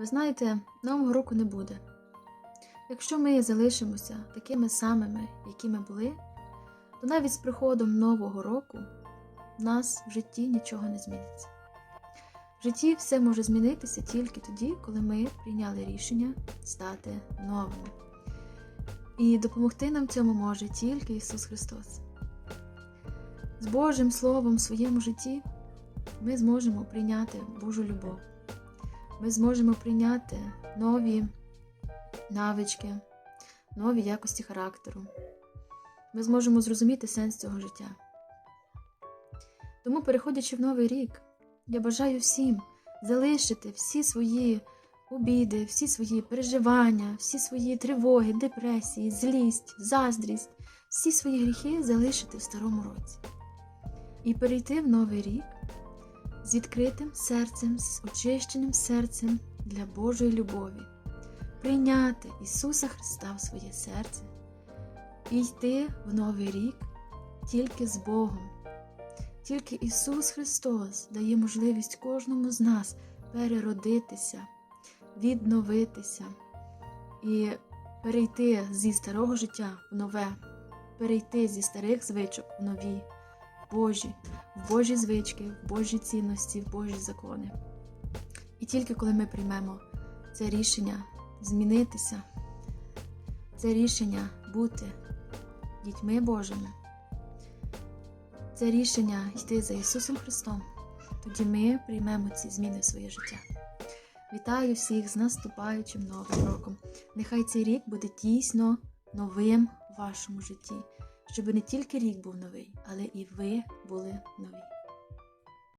Ви знаєте, нового року не буде. Якщо ми залишимося такими самими, якими були, то навіть з приходом нового року в нас в житті нічого не зміниться. В житті все може змінитися тільки тоді, коли ми прийняли рішення стати новими. І допомогти нам цьому може тільки Ісус Христос. З Божим Словом в своєму житті ми зможемо прийняти Божу любов. Ми зможемо прийняти нові навички, нові якості характеру. Ми зможемо зрозуміти сенс цього життя. Тому, переходячи в новий рік, я бажаю всім залишити всі свої обіди, всі свої переживання, всі свої тривоги, депресії, злість, заздрість, всі свої гріхи залишити в старому році і перейти в новий рік з відкритим серцем, з очищеним серцем для Божої любові, прийняти Ісуса Христа в своє серце і йти в новий рік тільки з Богом. Тільки Ісус Христос дає можливість кожному з нас переродитися, відновитися і перейти зі старого життя в нове, перейти зі старих звичок в нові, Божі, в Божі звички, в Божі цінності, в Божі закони. І тільки коли ми приймемо це рішення змінитися, це рішення бути дітьми Божими, це рішення йти за Ісусом Христом, тоді ми приймемо ці зміни в своє життя. Вітаю всіх з наступаючим новим роком. Нехай цей рік буде дійсно новим в вашому житті, щоб не тільки рік був новий, але і ви були нові.